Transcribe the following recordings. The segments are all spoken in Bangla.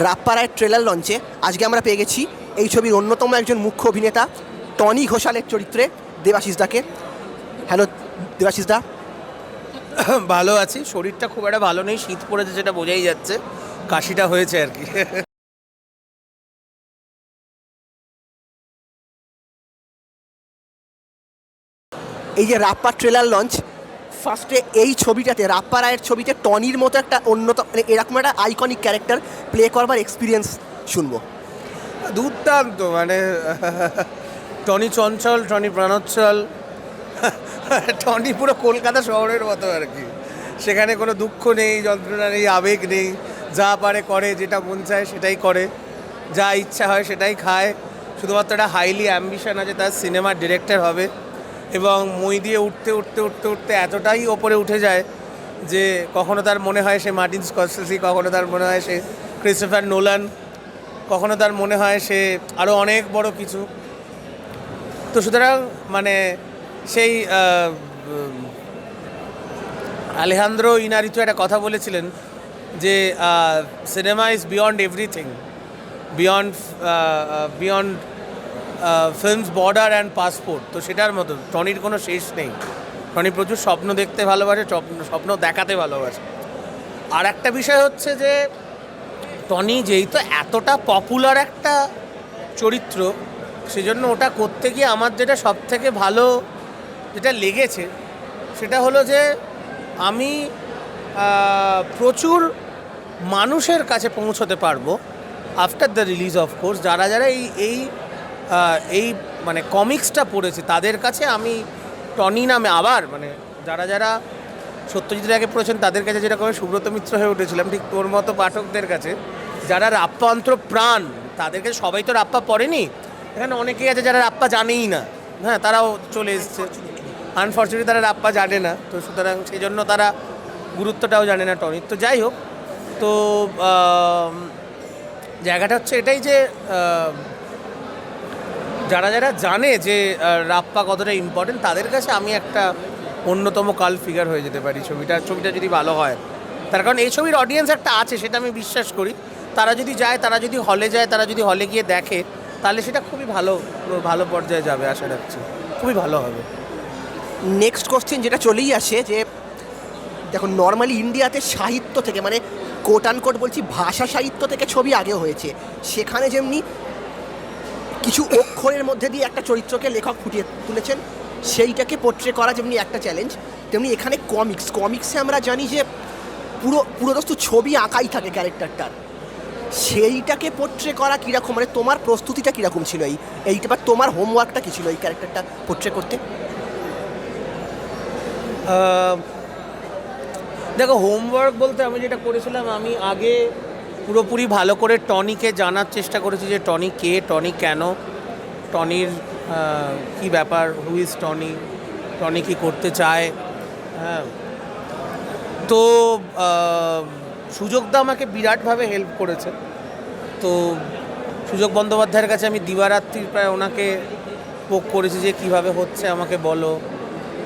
রাপ্পারায়ের ট্রেলার লঞ্চে আজকে আমরা পেয়ে গেছি এই ছবির অন্যতম একজন মুখ্য অভিনেতা টনি ঘোষালের চরিত্রে দেবাশিস দাকে। হ্যালো দেবাশিস দা। ভালো আছি। শরীরটা খুব একটা ভালো নেই শীত পড়েছে সেটা বোঝাই যাচ্ছে। কাশিটা হয়েছে আর কি। এই যে রাপ্পার ট্রেলার লঞ্চ ফার্স্টে এই ছবিটাতে, রাপ্পা রায়ের ছবিতে টনির মতো একটা অন্যতম মানে এরকম একটা আইকনিক ক্যারেক্টার প্লে করবার এক্সপিরিয়েন্স শুনব। দুর্দান্ত মানে টনি চঞ্চল, টনি প্রাণোচ্ছল, টনি পুরো কলকাতা শহরের মতো আর কি। সেখানে কোনো দুঃখ নেই, যন্ত্রণা নেই, আবেগ নেই, যা পারে করে, যেটা মন চায় সেটাই করে। যা ইচ্ছা হয় সেটাই খায়। শুধুমাত্র একটা হাইলি অ্যাম্বিশন আছে, তার সিনেমার ডিরেক্টর হবে। এবং মই দিয়ে উঠতে উঠতে উঠতে উঠতে এতটাই ওপরে উঠে যায় যে কখনো তার মনে হয় সে মার্টিন স্কসেসি কখনো তার মনে হয় সে ক্রিস্টোফার নোলান, কখনো তার মনে হয় সে আরও অনেক বড় কিছু। তো সুতরাং মানে সেই আলেহান্দ্র ইনারিচু একটা কথা বলেছিলেন যে cinema is beyond everything, beyond beyond films border and passport তো সেটার মতো টনির কোনো শেষ নেই। টনি প্রচুর স্বপ্ন দেখতে ভালোবাসে স্বপ্ন দেখাতে ভালোবাসে। আর একটা বিষয় হচ্ছে যে, টনি যেহেতু এতটা পপুলার একটা চরিত্র, সেজন্য ওটা করতে গিয়ে আমার যেটা সব থেকে ভালো যেটা লেগেছে, সেটা হলো যে, আমি প্রচুর মানুষের কাছে পৌঁছতে পারব after the release of course যারা যারা এই এই এই মানে কমিক্সটা পড়েছে তাদের কাছে আমি টনি নামে আবার মানে যারা যারা সত্যজিৎ রায়কে পড়েছেন তাদের কাছে যেরকম সুব্রত মিত্র হয়ে উঠেছিলাম, ঠিক তোর মতো পাঠকদের কাছে। যারা রাপ্পান্তর প্রাণ তাদের কাছে সবাই তো রাপ্পা পড়েনি। এখানে অনেকেই আছে যারা রাপ্পা জানেই না। হ্যাঁ তারাও চলে এসছে। আনফর্চুনেটলি তারা রাপ্পা জানে না, তো সুতরাং সেই জন্য তারা গুরুত্বটাও জানে না টনির। তো যাই হোক, তো জায়গাটা হচ্ছে এটাই যে যারা যারা জানে যে রাপ্পা কতটা ইম্পর্টেন্ট তাদের কাছে আমি একটা অন্যতম কাল ফিগার হয়ে যেতে পারি। ছবিটা ছবিটা যদি ভালো হয়। তার কারণ এই ছবির অডিয়েন্স একটা আছে, সেটা আমি বিশ্বাস করি। তারা যদি যায়, তারা যদি হলে যায়, তারা যদি হলে গিয়ে দেখে, তাহলে সেটা খুবই ভালো ভালো পর্যায়ে যাবে আশা রাখছি। খুবই ভালো হবে। নেক্সট কোশ্চেন যেটা চলেই আসে, যে দেখো নর্মালি ইন্ডিয়াতে সাহিত্য থেকে মানে কোট আন কোট বলছি, ভাষা সাহিত্য থেকে ছবি আগে হয়েছে। সেখানে যেমনি কিছু অক্ষরের মধ্যে দিয়ে একটা চরিত্রকে লেখক ফুটিয়ে তুলেছেন। সেইটাকে পোট্রে করা যেমনি একটা চ্যালেঞ্জ তেমনি এখানে কমিক্স কমিক্সে আমরা জানি যে পুরো পুরোদস্তু ছবি আঁকাই থাকে ক্যারেক্টারটার সেইটাকে পোট্রে করা কীরকম? মানে তোমার প্রস্তুতিটা কীরকম ছিল এই এইটা বা তোমার হোমওয়ার্কটা কী ছিল এই ক্যারেক্টারটা পোট্রে করতে? দেখো হোমওয়ার্ক বলতে আমি যেটা করেছিলাম, আমি আগে পুরোপুরি ভালো করে টনিকে জানার চেষ্টা করেছি যে টনি কে, টনি কেন, টনির কি ব্যাপার হু ইজ টনি টনি কি করতে চায় হ্যাঁ। তো সুযোগদা আমাকে বিরাটভাবে হেল্প করেছে। তো, সুযোগ বন্দ্যোপাধ্যায়ের কাছে আমি দিবারাত্রির প্রায় ওনাকে পোক করেছি যে কীভাবে হচ্ছে আমাকে বলো,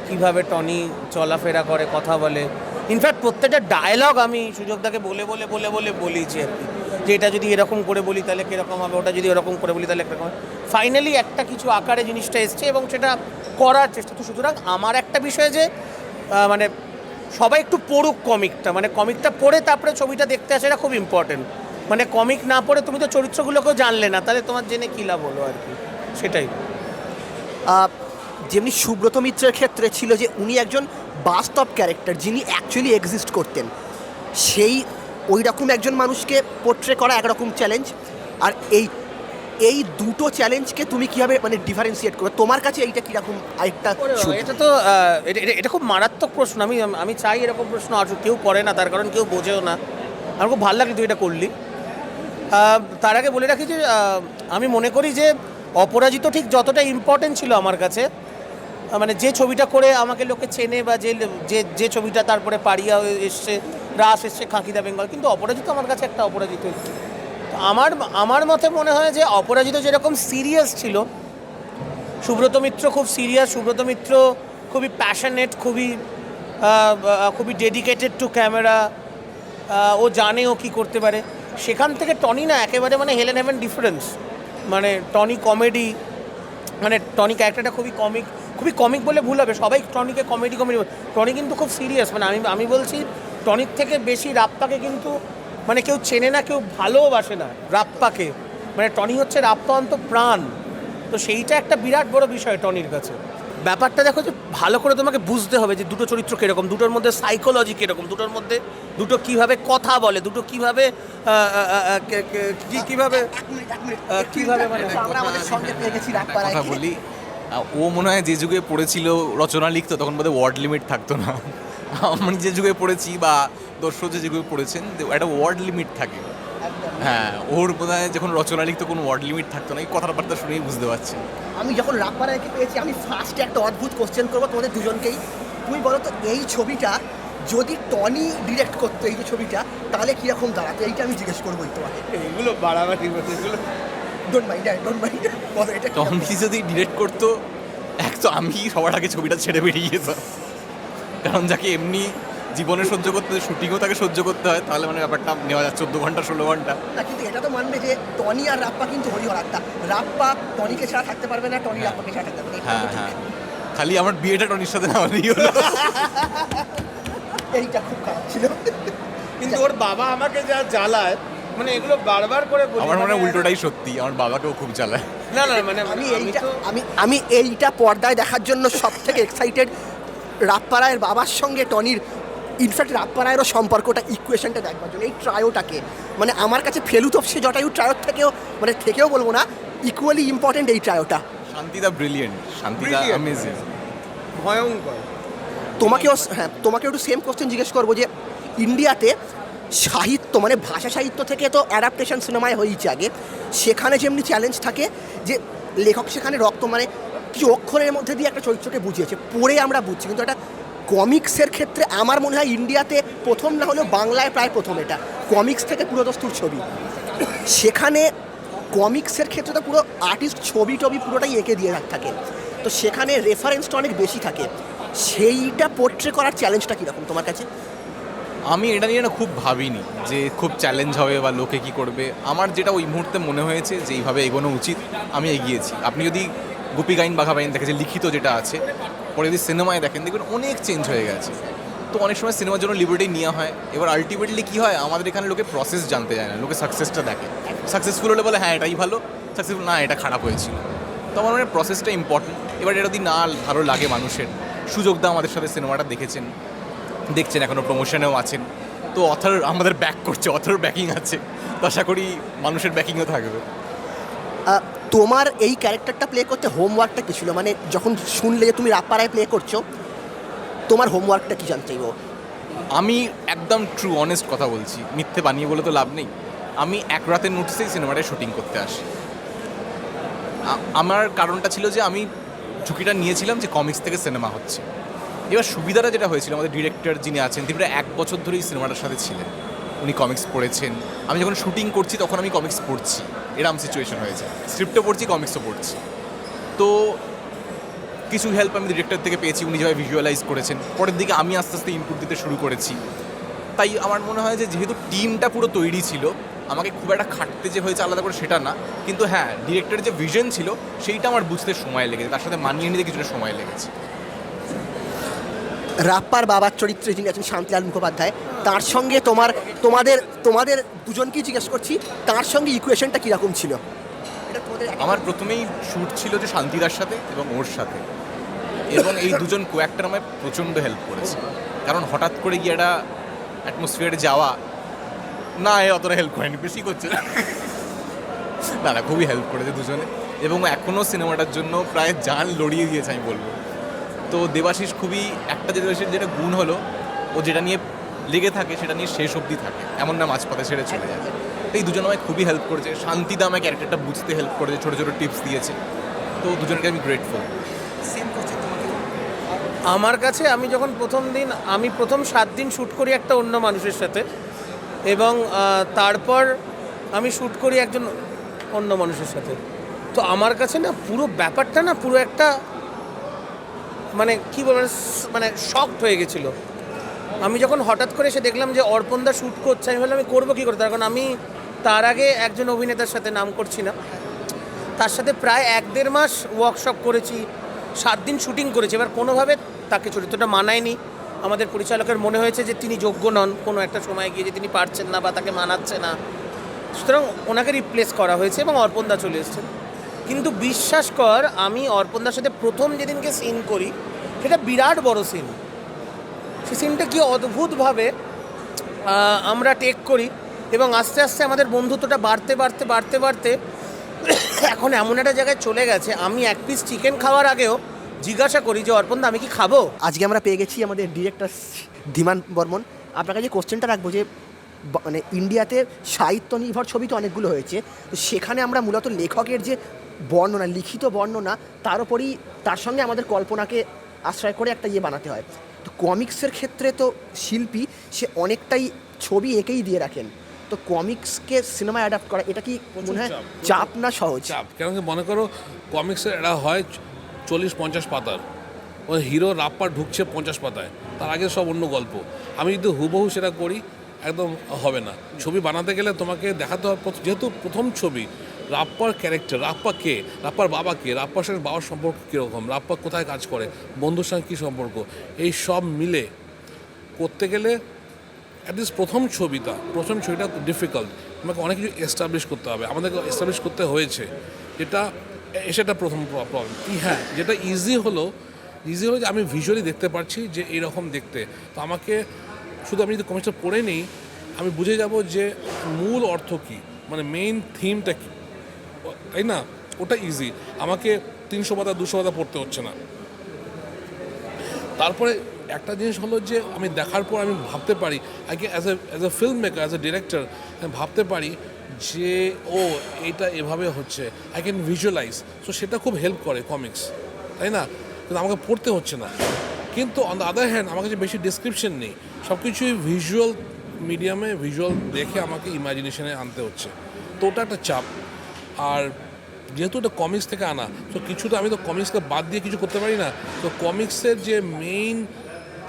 কীভাবে টনি চলাফেরা করে, কথা বলে। ইনফ্যাক্ট প্রত্যেকটা ডায়লগ আমি সুযোগদাকে বলে বলে বলে বলে বলেছি আর কি। যে এটা যদি এরকম করে বলি তাহলে কীরকম হবে, ওটা যদি এরকম করে বলি তাহলে কীরকম ফাইনালি একটা কিছু আকারে জিনিসটা এসছে এবং সেটা করার চেষ্টা, তো সুতরাং আমার একটা বিষয় যে মানে সবাই একটু পড়ুক কমিকটা মানে কমিকটা পড়ে তারপরে ছবিটা দেখতে আসে, এটা খুব ইম্পর্টেন্ট মানে কমিক না পড়ে তুমি তো চরিত্রগুলোকেও জানলে না, তাহলে তোমার জেনে কী লাভ হলো আর কি? সেটাই। যেমনি সুব্রত মিত্রের ক্ষেত্রে ছিল যে উনি একজন বাস্তব ক্যারেক্টার যিনি অ্যাকচুয়ালি এক্সিস্ট করতেন। সেই ওই রকম একজন মানুষকে পোট্রে করা একরকম চ্যালেঞ্জ আর এই এই দুটো চ্যালেঞ্জকে তুমি কীভাবে মানে ডিফারেন্সিয়েট করো তোমার কাছে এইটা কীরকম আরেকটা এটা তো এটা খুব মারাত্মক প্রশ্ন। আমি আমি চাই এরকম প্রশ্ন আসুক কেউ করে না তার কারণ কেউ বোঝেও না। আমার খুব ভালো লাগে তুই এটা করলি। তার আগে বলে রাখি যে আমি মনে করি যে অপরাজিত ঠিক যতটা ইম্পর্টেন্ট ছিল আমার কাছে মানে যে ছবিটা করে আমাকে লোকে চেনে বা যে যে ছবিটা তারপরে হয়ে এসছে, রাস এসছে, খাঁকিদা বেঙ্গল, কিন্তু অপরাজিত আমার কাছে একটা অপরাজিত আমার আমার মতে মনে হয় যে অপরাজিত যেরকম সিরিয়াস ছিল, সুব্রত মিত্র খুব সিরিয়াস, সুব্রত মিত্র খুবই প্যাশনেট খুবই খুবই ডেডিকেটেড টু ক্যামেরা ও জানে ও কী করতে পারে। সেখান থেকে টনি না একেবারে মানে হেলেন হেভেন ডিফারেন্স মানে টনি কমেডি মানে টনি ক্যারেক্টারটা খুবই কমিক খুবই কমিক বলে ভুল হবে, সবাই টনিকে কমেডি কমেডি টনি কিন্তু খুব সিরিয়াস মানে আমি আমি বলছি টনির থেকে বেশি রাপ্পাকে কিন্তু মানে কেউ চেনে না, কেউ ভালোবাসে না রাপ্পাকে মানে টনি হচ্ছে রাপ্পা অন্ত প্রাণ, তো সেইটা একটা বিরাট বড় বিষয় টনির কাছে। ব্যাপারটা দেখো যে ভালো করে তোমাকে বুঝতে হবে যে দুটো চরিত্র কীরকম দুটোর মধ্যে সাইকোলজি কীরকম দুটোর মধ্যে দুটো কীভাবে কথা বলে দুটো কীভাবে কীভাবে কীভাবে মানে- কথা বলি। ও মনে হয় যে যুগে পড়েছিল রচনা লিখতো তখন বোধহয় ওয়ার্ড লিমিট থাকতো না। আমি যে যুগে পড়েছি বা দর্শক যে যুগে পড়েছেন একটা ওয়ার্ড লিমিট থাকে। হ্যাঁ ওর বোধ হয় যখন রচনা লিখতো কোনো ওয়ার্ড লিমিট থাকতো না এই কথাবার্তা শুনেই বুঝতে পারছি আমি যখন রাপ্পারায়কে পেয়েছি আমি ফার্স্টে একটা অদ্ভুত কোশ্চেন করব তোমাদের দুজনকেই। তুমি বলো তো এই ছবিটা যদি টনি ডিরেক্ট করতো এই যে ছবিটা তাহলে কীরকম দাঁড়াতো? এইটা আমি জিজ্ঞেস করবোই তোমাকে এগুলো বাড়াবাড়ি এগুলো ডোন্ট মাইন্ড ডোন্ট মাইন্ড বলো এটা যদি ডিরেক্ট করতো এক তো আমি সবার আগে ছবিটা ছেড়ে বেরিয়ে যেতাম। কারণ যাকে এমনি জীবনে সহ্য করতে শুটিংও তাকে সহ্য করতে হয় তাহলে মানে ব্যাপারটা নেওয়া যায় চোদ্দ ঘণ্টা ষোলো ঘণ্টা। না কিন্তু এটা তো মানবে যে টনি আর রাপ্পা কিন্তু হরিহর আত্মা রাপ্পা টনিকে ছাড়া থাকতে পারবে না টনি রাপ্পাকে ছাড়া থাকতে পারবে না হ্যাঁ হ্যাঁ। খালি আমার বিয়েটা টনির সাথে না হলেই হলো। এইটা খুব খারাপ ছিল। কিন্তু ওর বাবা আমাকে যা জ্বালায় মানে এগুলো বারবার করে বলি আমার মনে হয় মানে- উল্টোটাই সত্যি আমার বাবাকেও খুব জ্বালায়। না না মানে আমি আমি এইটা তো আমি আমি এইটা পর্দায় দেখার জন্য সব থেকে এক্সাইটেড রাপ্পারায়ের বাবার সঙ্গে টনির ইনফ্যাক্ট রাপ্পারায়েরও সম্পর্কটা ইকুয়েশনটা দেখবার জন্য এই ট্রায়োটাকে মানে আমার কাছে ফেলুতপ সে জটায়ু ট্রায়োর থেকেও মানে থেকেও বলব না ইকুয়ালি ইম্পর্টেন্ট এই ট্রায়োটা শান্তিদা ব্রিলিয়েন্ট শান্তিদা. অ্যামেজিং ভয়ঙ্কর। তোমাকেও হ্যাঁ তোমাকে একটু সেম কোশ্চেন জিজ্ঞেস করব যে ইন্ডিয়াতে সাহিত্য মানে ভাষা সাহিত্য থেকে তো অ্যাডাপ্টেশন সিনেমায় হয়েছে আগে। সেখানে যেমনি চ্যালেঞ্জ থাকে যে লেখক সেখানে রক্ত মানে কিছু অক্ষরের মধ্যে দিয়ে একটা চরিত্রকে বুঝিয়েছে পড়ে আমরা বুঝছি কিন্তু একটা কমিক্সের ক্ষেত্রে আমার মনে হয় ইন্ডিয়াতে প্রথম না হলেও বাংলায় প্রায় প্রথম এটা। কমিক্স থেকে পুরোদস্তুর ছবি। সেখানে কমিক্সের ক্ষেত্রে তো পুরো আর্টিস্ট ছবি টবি পুরোটাই এঁকে দিয়ে থাকে তো সেখানে রেফারেন্সটা অনেক বেশি থাকে। সেইটা পোর্ট্রে করার চ্যালেঞ্জটা কীরকম তোমার কাছে? আমি এটা নিয়ে না খুব ভাবিনি যে খুব চ্যালেঞ্জ হবে বা লোকে কি করবে। আমার যেটা ওই মুহূর্তে মনে হয়েছে যে এইভাবে এগোনো উচিত, আমি এগিয়েছি। আপনি যদি গুপি গাইন বাঘা বাইন দেখে যে লিখিত যেটা আছে পরে যদি সিনেমায় দেখেন, দেখবেন অনেক চেঞ্জ হয়ে গেছে। তো অনেক সময় সিনেমার জন্য লিবার্টি নেওয়া হয়। এবার আলটিমেটলি কী হয়? আমাদের এখানে লোকে প্রসেস জানতে যায় না, লোকে সাকসেসটা দেখে। সাকসেসফুল হলে বলে হ্যাঁ এটাই ভালো। সাকসেসফুল না, এটা খারাপ হয়েছিল। তো আমার মনে প্রসেসটা ইম্পর্টেন্ট এবার এটা যদি না ভালো লাগে মানুষের সুযোগ দা আমাদের সাথে সিনেমাটা দেখেছেন। দেখছেন এখনও প্রমোশনেও আছেন। তো অথার আমাদের ব্যাক করছে অথার ব্যাকিং আছে। তো আশা করি মানুষের ব্যাকিংও থাকবে। তোমার এই ক্যারেক্টারটা প্লে করতে হোমওয়ার্কটা কী ছিল? মানে যখন শুনলে যে তুমি রাপ্পারায় প্লে করছ, তোমার হোমওয়ার্কটা কী জানতে চাইব? আমি একদম ট্রু অনেস্ট কথা বলছি। মিথ্যে বানিয়ে বলে তো লাভ নেই। আমি এক রাতের নোটিসেই সিনেমাটায় শুটিং করতে আসি। আমার কারণটা ছিল যে আমি ঝুঁকিটা নিয়েছিলাম যে কমিক্স থেকে সিনেমা হচ্ছে। এবার সুবিধাটা যেটা হয়েছিল, আমাদের ডিরেক্টর যিনি আছেন, তিনি প্রায় এক বছর ধরেই সিনেমাটার সাথে ছিলেন। উনি কমিক্স পড়েছেন। আমি যখন শুটিং করছি, তখন আমি কমিক্স পড়ছি। এরম সিচুয়েশন হয়েছে। স্ক্রিপ্টও পড়ছি কমিক্সও পড়ছি। তো কিছু হেল্প আমি ডিরেক্টর থেকে পেয়েছি, উনি যেভাবে ভিজুয়ালাইজ করেছেন। পরের দিকে আমি আস্তে আস্তে ইনপুট দিতে শুরু করেছি। তাই আমার মনে হয় যে, যেহেতু টিমটা পুরো তৈরি ছিল, আমাকে খুব একটা খাটতে যে হয়েছে আলাদা করে সেটা না। কিন্তু হ্যাঁ ডিরেক্টরের যে ভিশন ছিল, সেইটা আমার বুঝতে সময় লেগেছে। তার সাথে মানিয়ে নিতে কিছুটা সময় লেগেছে। রাপ্পার বাবার চরিত্রে যিনি আছেন শান্তিলাল মুখোপাধ্যায়, তার সঙ্গে তোমার, তোমাদের তোমাদের দুজনকেই জিজ্ঞেস করছি, তার সঙ্গে ইকুয়েশনটা কীরকম ছিল? আমার প্রথমেই শ্যুট ছিল যে শান্তিদার সাথে এবং ওর সাথে। এবং এই দুজন কোয়াক্টার আমায় প্রচণ্ড হেল্প করেছে। কারণ হঠাৎ করে গিয়ে একটা অ্যাটমসফিয়ারে যাওয়া, না, এ অতটা হেল্প করেনি বেশি করছে। না না, খুবই হেল্প করেছে দুজনে। এবং এখনও সিনেমাটার জন্য প্রায় জান লড়িয়ে দিয়েছে আমি বলব। তো দেবাশিস খুবই একটা যে দেবাশিস যেটা গুণ হলো ও যেটা নিয়ে লেগে থাকে সেটা নিয়ে শেষ অবধি থাকে। এমন না মাঝপথে ছেড়ে চলে যায়। তো এই দুজন আমায় খুবই হেল্প করেছে। শান্তিদা আমায় ক্যারেক্টারটা বুঝতে হেল্প করেছে ছোটো ছোটো টিপস দিয়েছে। তো দুজনকে আমি গ্রেটফুল। আমার কাছে আমি যখন প্রথম দিন আমি প্রথম সাত দিন শ্যুট করি একটা অন্য মানুষের সাথে এবং তারপর আমি শ্যুট করি একজন অন্য মানুষের সাথে। তো আমার কাছে না পুরো ব্যাপারটা না পুরো একটা মানে কী বলব মানে স- মানে হয়ে গেছিল। আমি যখন হঠাৎ করে এসে দেখলাম যে অর্পণদা শ্যুট করছে, আমি ভাবলাম আমি করব কী করে? তার কারণ আমি তার আগে একজন অভিনেতার সাথে নাম করছি না। তার সাথে প্রায় এক দেড় মাস ওয়ার্কশপ করেছি, সাত দিন শুটিং করেছি। এবার কোনোভাবে তাকে চরিত্রটা মানায়নি। আমাদের পরিচালকের মনে হয়েছে যে তিনি যোগ্য নন, কোনো একটা সময় গিয়ে যে তিনি পারছেন না বা তাকে মানাচ্ছে না। সুতরাং ওনাকে রিপ্লেস করা হয়েছে এবং অর্পণদা চলে এসেছেন। কিন্তু বিশ্বাস কর, আমি অর্পণদার সাথে প্রথম যেদিনকে সিন করি, সেটা বিরাট বড় সিন সে সিনটা কি অদ্ভুতভাবে আমরা টেক করি এবং আস্তে আস্তে আমাদের বন্ধুত্বটা বাড়তে বাড়তে বাড়তে বাড়তে এখন এমন একটা জায়গায় চলে গেছে। আমি এক পিস চিকেন খাওয়ার আগেও জিজ্ঞাসা করি যে অর্পণদা আমি কি খাব? আজকে আমরা পেয়ে গেছি আমাদের ডিরেক্টর ধীমান বর্মন। আপনার কাছে কোশ্চেনটা রাখব যে মানে ইন্ডিয়াতে সাহিত্য নির্ভর ছবি তো অনেকগুলো হয়েছে, তো সেখানে আমরা মূলত লেখকের যে বর্ণনা লিখিত বর্ণনা তার উপরই তার সঙ্গে আমাদের কল্পনাকে আশ্রয় করে একটা ইয়ে বানাতে হয়। তো কমিক্সের ক্ষেত্রে তো শিল্পী সে অনেকটাই ছবি এঁকেই দিয়ে রাখেন। তো কমিক্সকে সিনেমায় অ্যাডাপ্ট করা এটা কি মনে হয় চাপ। না সহজ? চাপ কেন কি মনে করো কমিক্সের এটা হয় চল্লিশ পঞ্চাশ পাতার। ওই হিরো রাপ্পার ঢুকছে পঞ্চাশ পাতায় তার আগে সব অন্য গল্প। আমি যদি হুবহু সেটা করি একদম হবে না। ছবি বানাতে গেলে তোমাকে দেখাতে হবে যেহেতু প্রথম ছবি রাপ্পার ক্যারেক্টার রাপ্পা কে? রাপ্পার বাবা কে? রাপ্পার সঙ্গে বাবার সম্পর্ক কীরকম? রাপ্পা কোথায় কাজ করে? বন্ধুর সঙ্গে কী সম্পর্ক? এই সব মিলে করতে গেলে অ্যাটলিস্ট প্রথম ছবিটা প্রথম ছবিটা ডিফিকাল্ট আমাকে অনেক কিছু এস্টাবলিশ করতে হবে। আমাদেরকে এস্টাবলিশ করতে হয়েছে। যেটা সেটা প্রথম প্রবলেম হ্যাঁ যেটা ইজি হলো ইজি হলো যে আমি ভিজুয়ালি দেখতে পারছি যে এইরকম দেখতে। তো আমাকে, শুধু আমি যদি কমিক্সটা পড়ে নিই, আমি বুঝে যাব যে মূল অর্থ কী? মানে মেইন থিমটা কী? তাই না? ওটা ইজি আমাকে তিনশো পাতা, দুশো পাতা পড়তে হচ্ছে না। তারপরে একটা জিনিস হলো যে, আমি দেখার পর আমি ভাবতে পারি আগে as a as a film maker as a director আমি ভাবতে পারি যে, ও, এটা এভাবে হচ্ছে। আই ক্যান ভিজুয়ালাইজ সো সেটা খুব হেল্প করে কমিক্স তাই না? কিন্তু আমাকে পড়তে হচ্ছে না। কিন্তু অন দ্য আদার হ্যান্ড আমার কাছে বেশি ডিসক্রিপশন নেই। সব কিছুই ভিজুয়াল মিডিয়ামে ভিজুয়াল দেখে আমাকে ইমাজিনেশনে আনতে হচ্ছে। তো ওটা একটা চাপ। আর যেহেতু এটা কমিক্স থেকে আনা, তো কিছু তো আমি তো কমিক্সকে বাদ দিয়ে কিছু করতে পারি না। তো কমিক্সের যে মেইন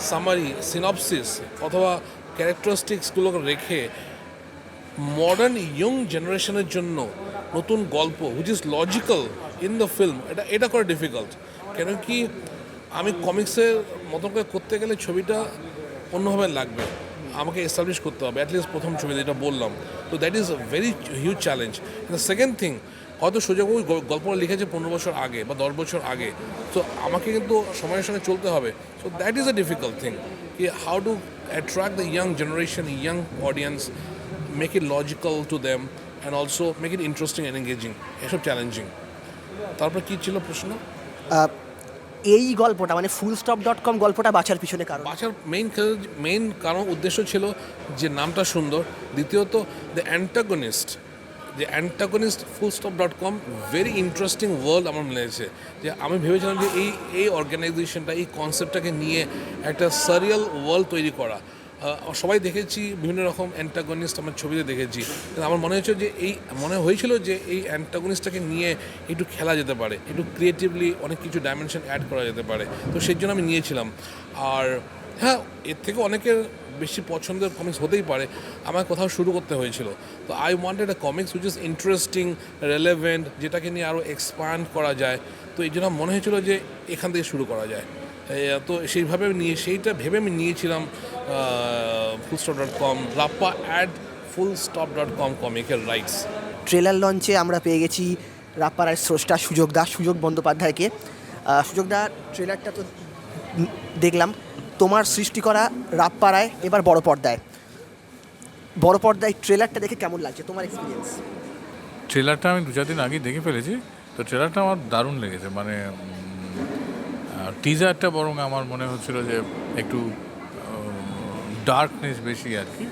সামারি সিনপসিস অথবা ক্যারেক্টারিস্টিক্সগুলোকে রেখে মডার্ন ইয়ং জেনারেশনের জন্য নতুন গল্প which is logical in the film এটা এটা করা ডিফিকাল্ট কেন কি আমি কমিক্সের মতন করে করতে গেলে ছবিটা অন্যভাবে লাগবে। আমাকে এস্টাবলিশ করতে হবে অ্যাটলিস্ট প্রথম ছবি যেটা বললাম। তো that is very huge challenge the second thing হয়তো সুযোগবাবু গল্পটা লিখেছে পনেরো বছর আগে বা দশ বছর আগে। তো আমাকে কিন্তু সময়ের সঙ্গে চলতে হবে। So that is a difficult thing কি how to attract the young generation young audience make it logical to them and also মেক it interesting and engaging. এসব চ্যালেঞ্জিং তারপর কী ছিল প্রশ্ন? এই গল্পটা মানে ফুল স্টপ ডট কম গল্পটা বাঁচার পিছনে কারণ। বাঁচার মেইন মেইন কারণ, উদ্দেশ্য ছিল যে নামটা সুন্দর। দ্বিতীয়ত দ্য অ্যান্টাগনিস্ট যে antagonist full stop dot com very interesting world আমার হয়েছে। যে আমি ভেবেছিলাম যে এই এই অর্গানাইজেশনটা এই কনসেপ্টটাকে নিয়ে একটা সারিয়াল ওয়ার্ল্ড তৈরি করা। সবাই দেখেছি, বিভিন্ন রকম অ্যান্টাগনিস্ট আমার ছবিতে দেখেছি। কিন্তু আমার মনে হয়েছে যে এই, মনে হয়েছিল যে এই অ্যান্টাগনিস্টটাকে নিয়ে একটু খেলা যেতে পারে, একটু ক্রিয়েটিভলি অনেক কিছু ডাইমেনশন অ্যাড করা যেতে পারে। তো সেই জন্য আমি নিয়েছিলাম। আর হ্যাঁ এর থেকে অনেকের বেশি পছন্দের কমিক্স হতেই পারে। আমার কোথাও শুরু করতে হয়েছিল। তো I wanted a comics which is interesting relevant যেটাকে নিয়ে আরও এক্সপ্যান্ড করা যায়। তো এই জন্য মনে হয়েছিল যে এখান থেকে শুরু করা যায়। তো সেইভাবে নিয়ে, সেইটা ভেবে আমি নিয়েছিলাম। Full stop dot com Rappa ad full stop dot com কমিকের rights trailer লঞ্চে আমরা পেয়ে গেছি রাপ্পারায় স্রষ্টা সুযোগ দা সুযোগ বন্দ্যোপাধ্যায়কে। সুযোগ দা ট্রেলারটা তো দেখলাম। তোমার সৃষ্টি করা রাপ্পারায় এবার বড় পর্দায়। বড় পর্দায় ট্রেলারটা দেখে কেমন লাগছে? তোমার এক্সপিরিয়েন্স ট্রেলারটা আমি দু চার দিন আগেই দেখে ফেলেছি। তো ট্রেলারটা আমার দারুণ লেগেছে। মানে টিজারটা বরং আমার মনে হচ্ছিল যে একটু ডার্কনেস বেশি আর কি।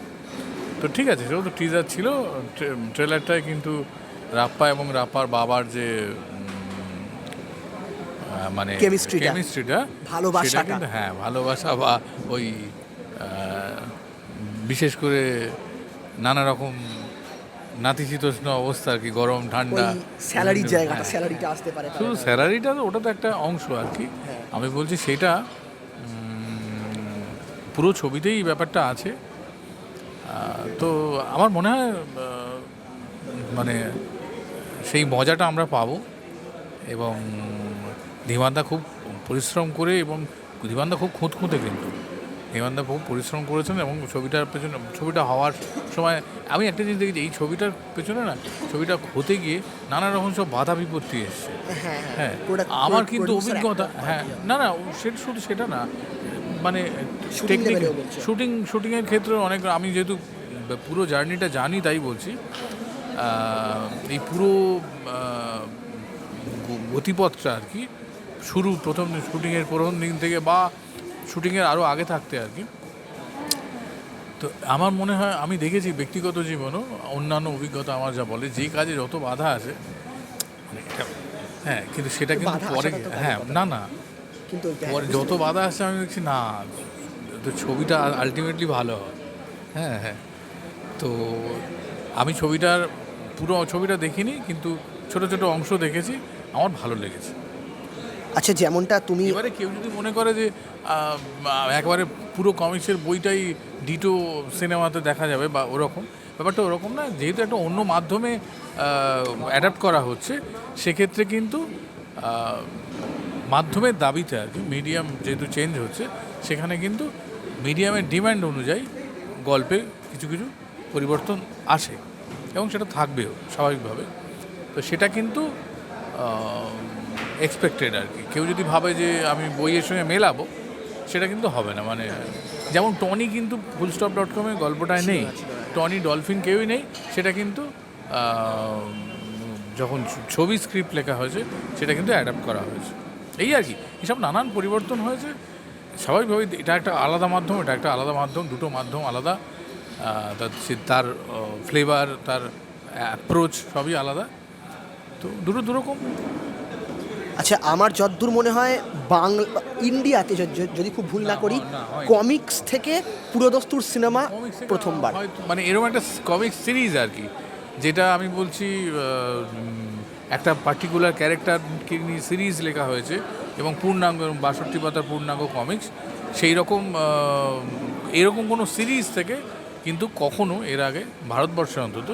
তো ঠিক আছে সেটা তো টিজার ছিল। ট্রে- ট্রেলারটায় কিন্তু রাপ্পা এবং রাপ্পার বাবার যে মানে Chemistry কেমিস্ট্রিটা ভালোবাসা কিন্তু হ্যাঁ ভালোবাসা বা ওই বিশেষ করে নানা রকম নাতিশীতোষ্ণ অবস্থা আর কি গরম ঠান্ডা। স্যালারির জায়গাটা হ্যাঁ। স্যালারিটা আসতে পারে শুধু স্যালারিটা তো ওটা তো একটা অংশ আর কি। হ্যাঁ। আমি বলছি সেটা পুরো ছবিতেই ব্যাপারটা আছে। তো আমার মনে হয় মানে সেই মজাটা আমরা পাবো এবং ধীমানদা খুব পরিশ্রম করে এবং ধীমানদা খুব খুঁতখুঁতে কিন্তু। ধীমানদা খুব পরিশ্রম করেছেন এবং ছবিটার পেছনে ছবিটা হওয়ার সময় আমি একটা জিনিস দেখেছি এই ছবিটার পেছনে না ছবিটা হতে গিয়ে নানা রকম সব বাধা বিপত্তি এসছে। হ্যাঁ হ্যাঁ আমার কিন্তু অভিজ্ঞতা হ্যাঁ না না সেটা শুধু সেটা না মানে টেকনিক। শুটিং শুটিংয়ের ক্ষেত্রে অনেক আমি যেহেতু পুরো জার্নিটা জানি তাই বলছি। এই পুরো গতিপথটা আর কি শুরু প্রথম শুটিংয়ের প্রথম দিন থেকে বা শুটিংয়ের আরও আগে থাকতে আর কি। তো আমার মনে হয় আমি দেখেছি ব্যক্তিগত জীবনও অন্যান্য অভিজ্ঞতা আমার যা বলে যে কাজে যত বাধা আছে মানে হ্যাঁ কিন্তু সেটা কিন্তু পরে হ্যাঁ না না। কিন্তু পরে যত বাধা আসছে আমি দেখছি না। তো ছবিটা আলটিমেটলি ভালো হয়। হ্যাঁ হ্যাঁ। তো আমি ছবিটার পুরো ছবিটা দেখিনি কিন্তু ছোট ছোট অংশ দেখেছি আমার ভালো লেগেছে। আচ্ছা যেমনটা তুমি এবারে কেউ যদি মনে করে যে একবারে পুরো কমিক্সের বইটাই ডিটো সিনেমাতে দেখা যাবে বা ওরকম ব্যাপারটা ওরকম না যেহেতু একটা অন্য মাধ্যমে অ্যাডাপ্ট করা হচ্ছে সেক্ষেত্রে কিন্তু মাধ্যমের দাবিতে আর কি মিডিয়াম যেহেতু চেঞ্জ হচ্ছে সেখানে কিন্তু মিডিয়ামের ডিমান্ড অনুযায়ী গল্পে কিছু কিছু পরিবর্তন আসে এবং সেটা থাকবেও স্বাভাবিকভাবে। তো সেটা কিন্তু এক্সপেক্টেড আর কি। কেউ যদি ভাবে যে আমি বইয়ের সঙ্গে মেলাবো, সেটা কিন্তু হবে না। মানে যেমন টনি কিন্তু ফুল স্টপ ডট কমে গল্পটায় নেই। টনি ডলফিন কেউই নেই। সেটা কিন্তু যখন ছবি স্ক্রিপ্ট লেখা হয়েছে, সেটা কিন্তু অ্যাডাপ্ট করা হয়েছে। এই আর কি। এসব নানান পরিবর্তন হয়েছে। স্বাভাবিকভাবে এটা একটা আলাদা মাধ্যম এটা একটা আলাদা মাধ্যম দুটো মাধ্যম আলাদা। তার ফ্লেভার তার অ্যাপ্রোচ সবই আলাদা। তো দুটো দুরকম। আচ্ছা আমার যদ্দূর মনে হয় বাংলা ইন্ডিয়াতে যদি খুব ভুল না করি কমিক্স থেকে পুরোদস্তুর সিনেমা প্রথমবার। মানে এরকম একটা কমিক সিরিজ আর কি যেটা আমি বলছি একটা পার্টিকুলার ক্যারেক্টার নিয়ে সিরিজ লেখা হয়েছে। এবং পূর্ণাঙ্গ বাষট্টি পাতার পূর্ণাঙ্গ কমিক্স সেই রকম এরকম কোনো সিরিজ থেকে কিন্তু কখনো এর আগে ভারতবর্ষে অন্তত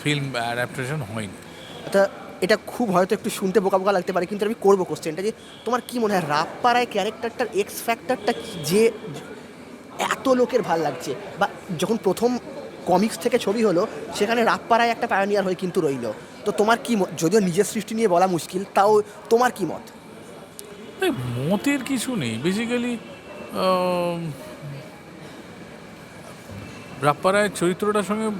ফিল্ম অ্যাডাপ্টেশন হয়নি। তা এটা খুব হয়তো একটু শুনতে বোকা বোকা লাগতে পারে, কিন্তু আমি করব কোশ্চেনটা যে, তোমার কি মনে হয় রাপ্পারায় ক্যারেক্টারটার এক্স ফ্যাক্টরটা যে এত লোকের ভালো লাগছে? বা যখন প্রথম কমিক্স থেকে ছবি হলো, সেখানে রাপ্পারায় একটা পায়োনিয়ার হয়ে কিন্তু রইল। তো তোমার কি ম- যদিও নিজের সৃষ্টি নিয়ে বলা মুশকিল, তাও তোমার কি মত? মতের কিছু নেই। বেসিক্যালি রাপ্পারায়ের চরিত্রটার সঙ্গে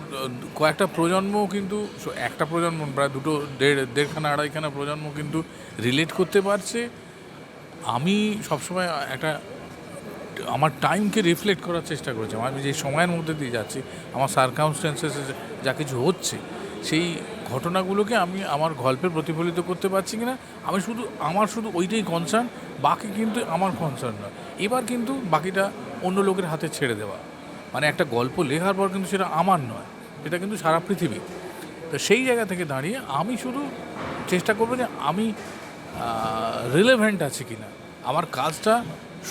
কয়েকটা প্রজন্ম কিন্তু একটা প্রজন্ম প্রায় দুটো, দেড়, দেড়খানা, আড়াইখানা প্রজন্ম কিন্তু রিলেট করতে পারছে। আমি সবসময় একটা, আমার টাইমকে রিফ্লেক্ট করার চেষ্টা করেছি। আমি যে সময়ের মধ্যে দিয়ে যাচ্ছি, আমার সার্কামস্টেন্সেসে যা কিছু হচ্ছে, সেই ঘটনাগুলোকে আমি আমার গল্পে প্রতিফলিত করতে পারছি কিনা, আমি শুধু, আমার শুধু ওইটাই কনসার্ন বাকি কিন্তু আমার কনসার্ন নয়। এবার কিন্তু বাকিটা অন্য লোকের হাতে ছেড়ে দেওয়া। মানে একটা গল্প লেখার পর কিন্তু সেটা আমার নয়, এটা কিন্তু সারা পৃথিবী তো সেই জায়গা থেকে দাঁড়িয়ে আমি শুধু চেষ্টা করব যে আমি রিলেভেন্ট আছে কি না আমার কাজটা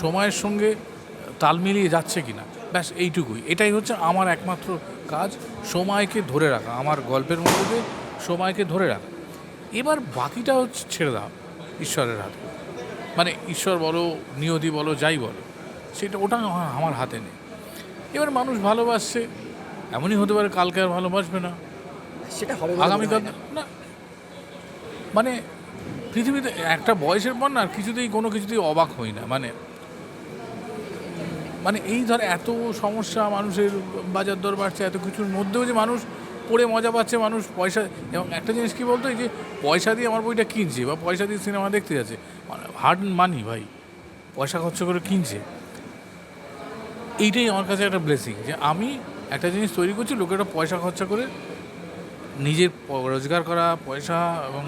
সময়ের সঙ্গে তাল মিলিয়ে যাচ্ছে কিনা, ব্যাস এইটুকুই। এটাই হচ্ছে আমার একমাত্র কাজ, সময়কে ধরে রাখা। আমার গল্পের মধ্যে সময়কে ধরে রাখা। এবার বাকিটা হচ্ছে ছেড়ে দাও ঈশ্বরের হাতে। মানে ঈশ্বর বলো নিয়তি বলো যাই বলো সেটা ওটা আমার- হাতে নেই। এবার মানুষ ভালোবাসছে এমনই হতে পারে কালকে আর ভালোবাসবে না। সেটা হবে আগামীকাল না। মানে পৃথিবীতে একটা বয়সের পর না আর কিছুতেই কোনো কিছুতেই অবাক হই না। মানে মানে এই ধর এত সমস্যা মানুষের বাজার দর বাড়ছে এত কিছুর মধ্যেও যে মানুষ পড়ে মজা পাচ্ছে মানুষ পয়সা, এবং একটা জিনিস কী বলতো, এই যে পয়সা দিয়ে আমার বইটা কিনছে বা পয়সা দিয়ে সিনেমা দেখতে যাচ্ছে হার্ড মানি ভাই, পয়সা খরচ করে কিনছে, এইটাই আমার কাছে একটা ব্লেসিং যে আমি একটা জিনিস তৈরি করছি লোকেরা পয়সা খরচা করে নিজের রোজগার করা, পয়সা এবং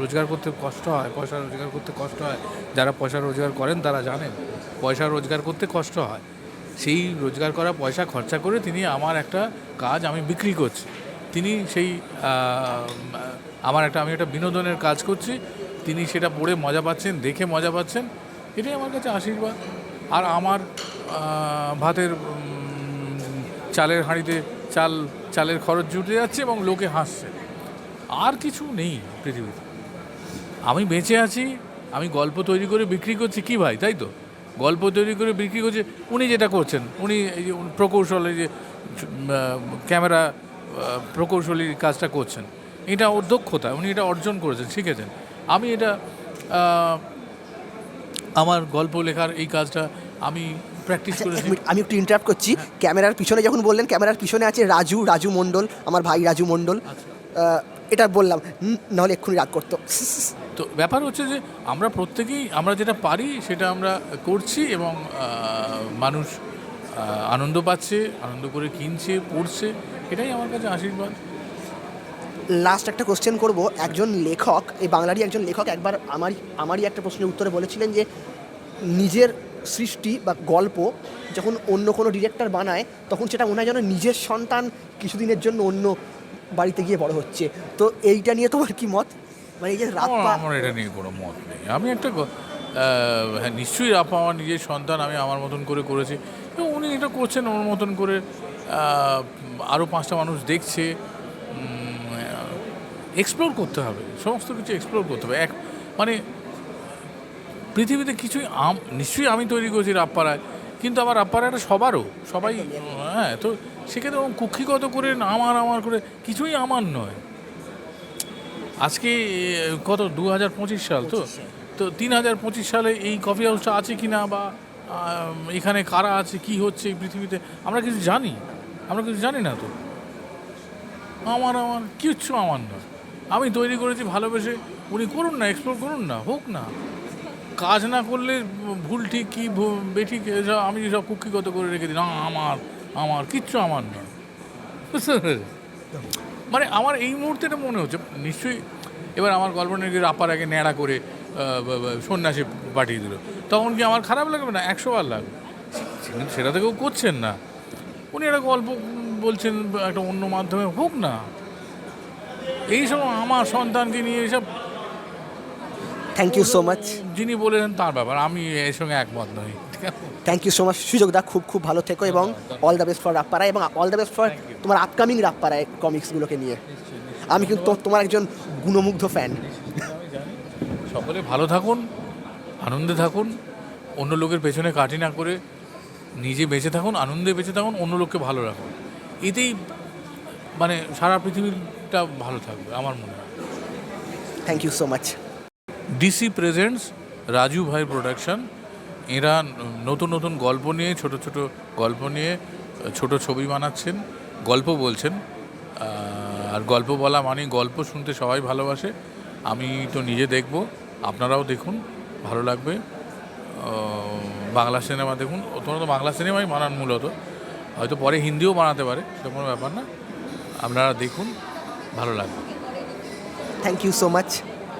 রোজগার করতে কষ্ট হয়, পয়সা রোজগার করতে কষ্ট হয়, যারা পয়সা রোজগার করেন তারা জানেন, পয়সা রোজগার করতে কষ্ট হয়, সেই রোজগার করা পয়সা খরচা করে তিনি আমার একটা কাজ আমি বিক্রি করছি। তিনি সেই আমার একটা, আমি একটা বিনোদনের কাজ করছি, তিনি সেটা পড়ে মজা পাচ্ছেন, দেখে মজা পাচ্ছেন, এটাই আমার কাছে আশীর্বাদ। আর আমার ভাতের চালের হাঁড়িতে চাল, চালের খরচ জুটে যাচ্ছে এবং লোকে হাসছে। আর কিছু নেই পৃথিবীতে। আমি বেঁচে আছি, আমি গল্প তৈরি করে বিক্রি করছি, কি ভাই, তাই তো? গল্প তৈরি করে বিক্রি করছে, উনি যেটা করছেন, উনি এই যে, প্রকৌশল যে ক্যামেরা প্রকৌশলী কাজটা করছেন। এটা ওর দক্ষতা উনি এটা অর্জন করেছেন শিখেছেন। আমি এটা আমার গল্প লেখার এই কাজটা আমি প্র্যাকটিস আচ্ছা, করেছি। আমি একটু ইন্টারাপ্ট করছি। ক্যামেরার পিছনে যখন বললেন ক্যামেরার পিছনে আছে রাজু রাজু মণ্ডল আমার ভাই রাজু মণ্ডল। এটা বললাম নাহলে এক্ষুনি রাগ করতো। তো ব্যাপার হচ্ছে যে আমরা প্রত্যেকেই আমরা যেটা পারি সেটা আমরা করছি এবং মানুষ আনন্দ পাচ্ছে আনন্দ করে কিনছে পড়ছে। এটাই আমার কাছে আশীর্বাদ। লাস্ট একটা কোশ্চেন করব। একজন লেখক এই বাংলারই একজন লেখক একবার আমার আমারই একটা প্রশ্নের উত্তরে বলেছিলেন যে নিজের সৃষ্টি বা গল্প যখন অন্য কোনো ডিরেক্টর বানায় তখন সেটা মনে হয় যেন নিজের সন্তান কিছুদিনের জন্য অন্য বাড়িতে গিয়ে বড় হচ্ছে। তো এইটা নিয়ে তোমার কি মত? মানে এই যে আমার এটা নিয়ে কোনো মত নেই। আমি একটা হ্যাঁ নিশ্চয়ই আপা আমার নিজের সন্তান আমি আমার মতন করে করেছি। উনি এটা করছেন ওর মতন করে। আরও পাঁচটা মানুষ দেখছে এক্সপ্লোর করতে হবে সমস্ত কিছু এক্সপ্লোর করতে হবে। এক মানে পৃথিবীতে কিছুই আম নিশ্চয়ই আমি তৈরি করেছি রাপ্পারায় কিন্তু আমার রাপ্পারাটা সবারও সবাই হ্যাঁ তো সেক্ষেত্রে ওরকম কুক্ষিগত করে আমার আমার করে কিছুই আমার নয়। আজকে কত দু হাজার পঁচিশ সাল তো? তো তিন হাজার পঁচিশ সালে এই কফি হাউসটা আছে কি না বা এখানে কারা আছে কি হচ্ছে এই পৃথিবীতে আমরা কিছু জানি। আমরা কিছু জানি না তো। আমার আমার, কিচ্ছু আমার নয় আমি তৈরি করেছি ভালোবেসে। উনি করুন না এক্সপ্লোর করুন না, হোক না। কাজ না করলে ভুল ঠিক, কি বেঠিক এসব আমি সব কুক্ষিগত করে রেখে দিই। না, আমার আমার, কিচ্ছু আমার নয় বুঝতে মানে আমার এই মুহূর্তে এটা মনে হচ্ছে, নিশ্চয়ই এবার আমার গল্প নাকি রাপার আগে ন্যাড়া করে সন্ন্যাসী পাঠিয়ে দিল। তখন কি আমার খারাপ লাগবে না? একশো বার লাগবে। সেটা কেউ করছেন না। উনি একটা গল্প বলছেন একটা অন্য মাধ্যমে হোক না। এইসব আমার সন্তানকে নিয়ে এসব থ্যাংক ইউ সো মাচ যিনি বলেছেন তার ব্যাপার আমি এর সঙ্গে একমত নই। থ্যাংক ইউ সো মাচ সুযোগ দা খুব খুব ভালো থেকো এবং অল দ্য বেস্ট ফর রাপ্পারা এবং অল দ্য বেস্ট ফর তোমার আপকামিং রাপ্পারায় কমিক্সগুলোকে নিয়ে। আমি কিন্তু তোমার একজন গুণমুগ্ধ ফ্যান সকলে ভালো থাকুন আনন্দে থাকুন অন্য লোকের পেছনে কাটি না করে নিজে বেঁচে থাকুন আনন্দে বেঁচে থাকুন অন্য লোককে ভালো রাখুন। এতেই মানে সারা পৃথিবীটা ভালো থাকবে আমার মনে হয়। Thank you so much DC presents Raju Bhai production এরা নতুন নতুন গল্প নিয়ে ছোট ছোট গল্প নিয়ে ছোট ছবি বানাচ্ছেন গল্প বলছেন। আর গল্প বলা মানে গল্প শুনতে সবাই ভালোবাসে। আমি তো নিজে দেখব আপনারাও দেখুন ভালো লাগবে। বাংলা সিনেমা দেখুন তো বাংলা সিনেমাই বানান মূলত। হয়তো পরে হিন্দিও বানাতে পারে, সেটা কোনো ব্যাপার না। আপনারা দেখুন, ভালো লাগবে। Thank you so much